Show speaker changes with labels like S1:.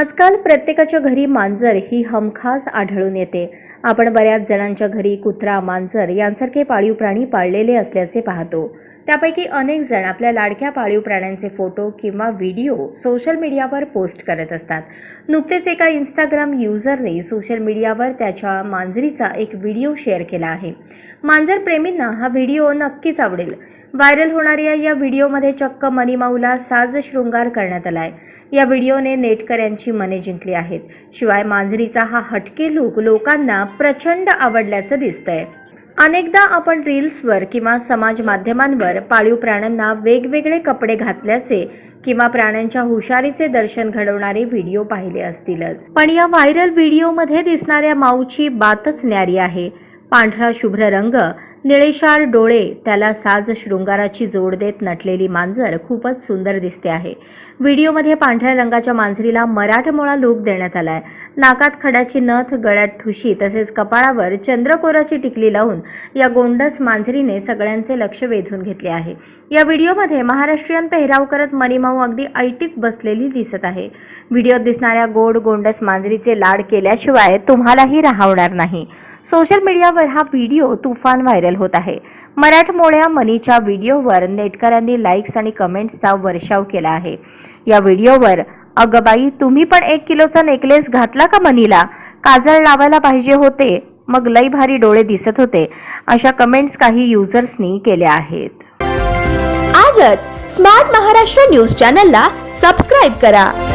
S1: आजकाल प्रत्येकाच्या घरी मांजर ही हमखास आढळून येते. आपण बऱ्याच जणांच्या घरी कुत्रा मांजर यांसारखे पाळीव प्राणी पाळलेले असल्याचे पाहतो. त्यापैकी अनेक जण आपल्या लाडक्या पाळीव प्राण्यांचे फोटो किंवा व्हिडिओ सोशल मीडियावर पोस्ट करत असतात. नुकतेच एका इंस्टाग्राम युजरने सोशल मीडियावर त्याच्या मांजरीचा एक व्हिडिओ शेअर केला आहे. मांजर प्रेमींना हा व्हिडिओ नक्कीच आवडेल. व्हायरल होणाऱ्या या व्हिडिओमध्ये चक्क मनीमाऊला साज शृंगार करण्यात आलाय. या व्हिडिओने नेटकऱ्यांची मने जिंकली आहेत. शिवाय मांजरीचा हा हटके लूक लोकांना प्रचंड आवडल्याचं दिसतंय. अनेकदा आपण रील्सवर किंवा समाज माध्यमांवर पाळीव प्राण्यांना वेगवेगळे कपडे घातल्याचे किंवा प्राण्यांच्या हुशारीचे दर्शन घडवणारे व्हिडिओ पाहिले असतीलच. पण या व्हायरल व्हिडिओमध्ये दिसणाऱ्या माऊची बातच न्यारी आहे. पांढरा शुभ्र रंग निळेशार डोळे त्याला साज शृंगाराची जोड देत नटलेली मांजर खूपच सुंदर दिसते आहे. व्हिडिओमध्ये पांढऱ्या रंगाच्या मांजरीला मराठमोळा लूक देण्यात आलाय. नाकात खड्याची नथ गळ्यात ठुशी तसेच कपाळावर चंद्रकोराची टिकली लावून या गोंडस मांजरीने सगळ्यांचे लक्ष वेधून घेतले आहे. या व्हिडिओमध्ये महाराष्ट्रीयन पेहराव करत मनीमाऊ अगदी ऐटीत बसलेली दिसत आहे. व्हिडिओत दिसणाऱ्या गोड गोंडस मांजरीचे लाड केल्याशिवाय तुम्हालाही राहवणार नाही. सोशल मीडियावर हा व्हिडिओ तुफान व्हायरल होत आहे. मराठमोळ्या मनीच्या व्हिडिओवर नेटकऱ्यांनी लाईक्स आणि कमेंट्सचा वर्षाव केला आहे. या व्हिडिओवर अगं बाई तुम्ही पण एक किलोचा नेकलेस घातला का मनीला? काजळ लावायला पाहिजे होते. मग लई भारी डोळे दिसत होते. अशा कमेंट्स काही युजर्सनी केल्या आहेत.
S2: आजच स्मार्ट महाराष्ट्र न्यूज चॅनलला सबस्क्राईब करा.